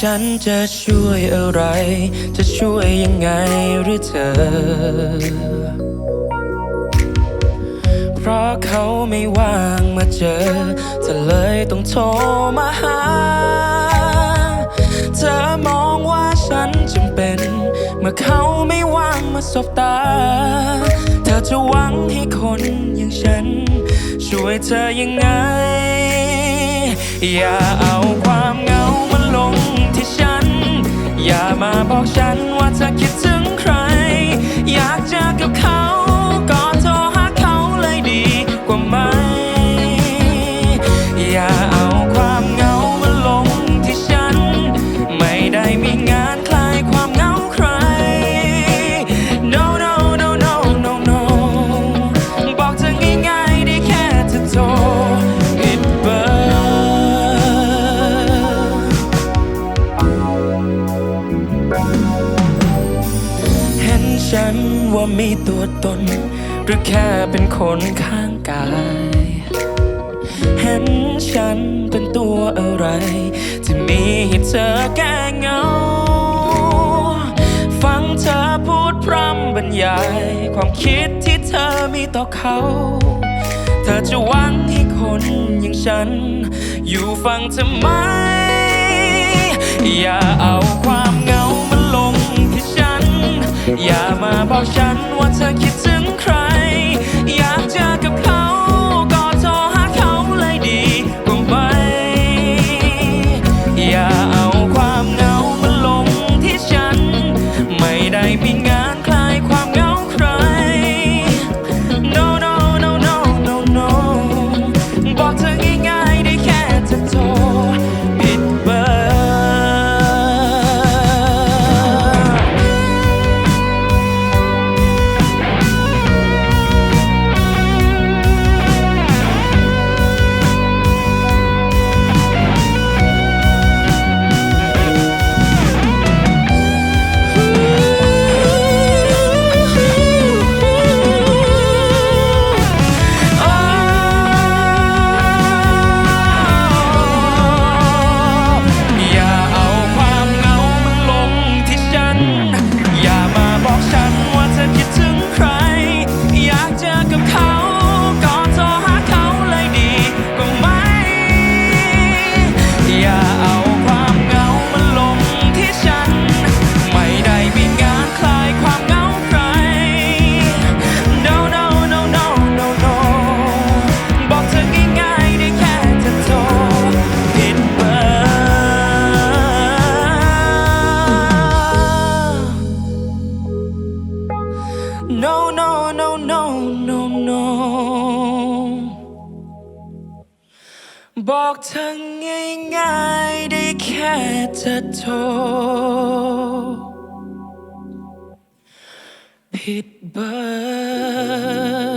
ฉันจะช่วยอะไร จะช่วยยังไงหรือเธอ เพราะเขาไม่ว่างมาเจอ เธอเลยต้องโทรมาหา เธอมองว่าฉันจำเป็น เมื่อเขาไม่ว่างมาสบตา เธอจะหวังให้คนอย่างฉัน ช่วยเธอยังไง อย่าเอาความเหงามาลง มาบอกฉันว่าเธอคิดถึงใคร อยากเจอกับเขาก็โทรหาเขาเลยดีกว่าไหม อย่าเอาความเหงามาลงที่ฉัน ไม่ได้มีงาน ฉันว่ามีตัวตน หรือแค่เป็นคนข้างกาย เห็นฉันเป็นตัวอะไร ที่มีให้เธอแก้เหงา ฟังเธอพูดพร่ำบรรยาย ความคิดที่เธอมีต่อเขา เธอจะหวังให้คนอย่างฉัน อยู่ฟังทำไม อย่าเอาความเหงามาลงที่ฉัน อย่า มาบอกฉัน no no no no no no บอกเธอง่ายๆได้แค่จะโทร ผิดเบอร์